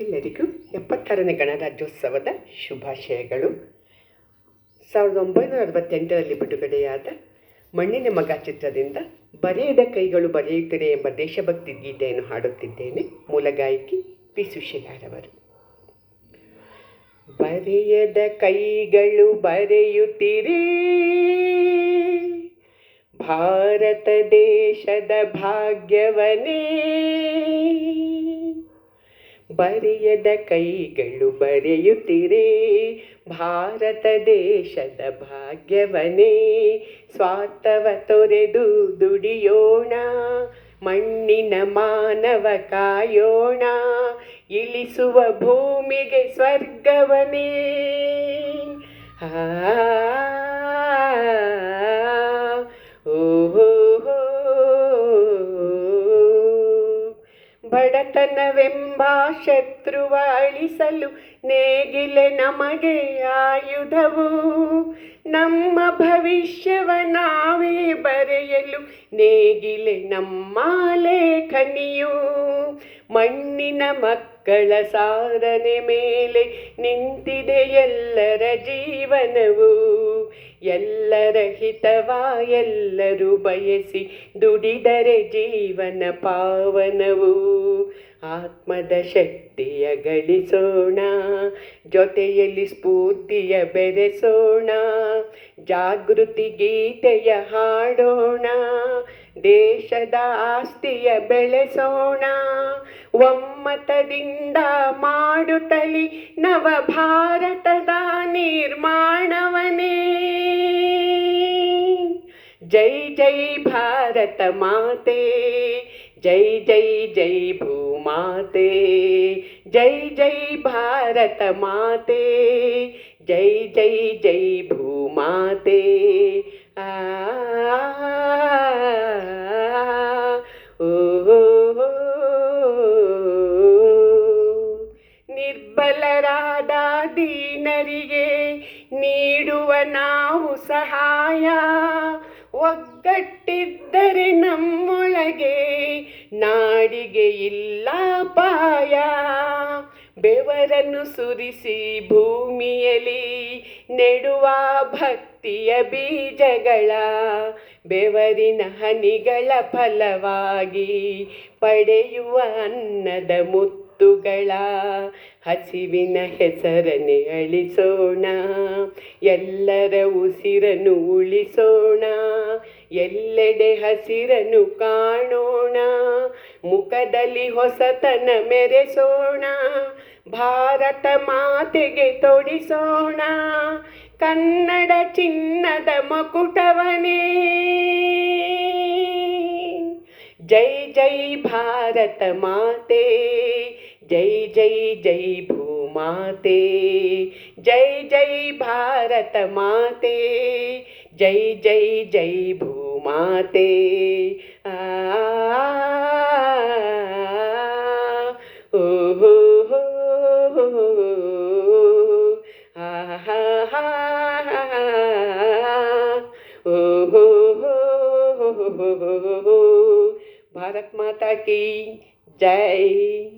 ಎಲ್ಲರಿಗೂ ಎಪ್ಪತ್ತಾರನೇ ಗಣರಾಜ್ಯೋತ್ಸವದ ಶುಭಾಶಯಗಳು. ಸಾವಿರದ ಒಂಬೈನೂರ ಅರವತ್ತೆಂಟರಲ್ಲಿ ಬಿಡುಗಡೆಯಾದ ಮಣ್ಣಿನ ಮಗ ಚಿತ್ರದಿಂದ ಬರೆಯದ ಕೈಗಳು ಬರೆಯುತ್ತಿದೆ ಎಂಬ ದೇಶಭಕ್ತಿ ಗೀತೆಯನ್ನು ಹಾಡುತ್ತಿದ್ದೇನೆ ಮೂಲ ಗಾಯಕಿ ಪಿ ಸುಶೀಲಾರವರು ಬರೆಯದ ಕೈಗಳು ಬರೆಯುತ್ತಿರೇ. ಭಾರತ ದೇಶದ ಭಾಗ್ಯವನೇ. ಬರೆಯದ ಕೈಗಳು ಬರೆಯುತ್ತಿರೇ. ಭಾರತ ದೇಶದ ಭಾಗ್ಯವನೇ ಸ್ವಾರ್ಥವ ತೊರೆದು ದುಡಿಯೋಣ. ಮಣ್ಣಿನ ಮಾನವ ಕಾಯೋಣ. ಇಳಿಸುವ ಭೂಮಿಗೆ ಸ್ವರ್ಗವನೇ ಆ ಬಡತನವೆಂಬ ಶತ್ರುವ ಅಳಿಸಲು ನೇಗಿಲೆ ನಮಗೆ ಆಯುಧವು. ನಮ್ಮ ಭವಿಷ್ಯವ ನಾವೇ ಬರೆಯಲು ನೇಗಿಲೆ ನಮ್ಮ ಲೇಖನಿಯು. ಮಣ್ಣಿನ ಮಕ್ಕಳ ಸಾಧನೆ ಮೇಲೆ ನಿಂತಿದೆ ಎಲ್ಲರ ಜೀವನವು. ಎಲ್ಲರ ಹಿತವ ಎಲ್ಲರೂ ಬಯಸಿ ದುಡಿದರೆ ಜೀವನ ಪಾವನವು. ಆತ್ಮದ ಶಕ್ತಿಯ ಗಳಿಸೋಣ, ಜೊತೆಯಲ್ಲಿ ಸ್ಫೂರ್ತಿಯ ಬೆರೆಸೋಣ, ಜಾಗೃತಿ ಗೀತೆಯ ಹಾಡೋಣ, ದೇಶದ ಆಸ್ತಿಯ ಬೆಳೆಸೋಣ. ಒಮ್ಮತದಿಂದ ಮಾಡುತ್ತಲಿ ನವ ಭಾರತದ ನಿರ್ಮಾಣವನೇ. ಜೈ ಜೈ ಭಾರತ ಮಾತೆ ಜೈ ಜೈ ಜೈ ಭೂಮಾತೆ ಜೈ ಜೈ ಭಾರತ ಮಾತೆ ಜೈ ಜೈ ಜೈ ಭೂಮಾತೆ ಆ ಓ ನಿರ್ಬಲರಾದ ದೀನರಿಗೆ ನೀಡುವ ನಾವು ಸಹಾಯ ಒಗ್ಗಟ್ಟಿದ್ದರೆ ನಮ್ಮೊಳಗೆ ನಾಡಿಗೆ ಇಲ್ಲ ಪಾಯ ಬೆವರನ್ನು ಸುರಿಸಿ ಭೂಮಿಯಲ್ಲಿ ನೆಡುವ ಭಕ್ತಿಯ ಬೀಜಗಳ, ಬೆವರಿನ ಹನಿಗಳ ಫಲವಾಗಿ ಪಡೆಯುವ ಅನ್ನದ ಮುತ್ತುಗಳ ಹಸಿವಿನ ಹೆಸರನೆ ಅಳಿಸೋಣ. ಎಲ್ಲರ ಉಸಿರನ್ನು ಉಳಿಸೋಣ. ಎಲ್ಲೆಡೆ ಹಸಿರನ್ನು ಕಾಣೋಣ. ಮುಖದಲ್ಲಿ ಹೊಸತನ ಮೆರೆಸೋಣ. ಭಾರತ ಮಾತೆಗೆ ತೊಡಿಸೋಣ. ಕನ್ನಡ ಚಿನ್ನದ ಮಕುಟವನೇ. जय जय भारत माते जय जय जय भूमाते जय जय भारत माते जय जय जय भूमाते Oh, भारत माता की जय।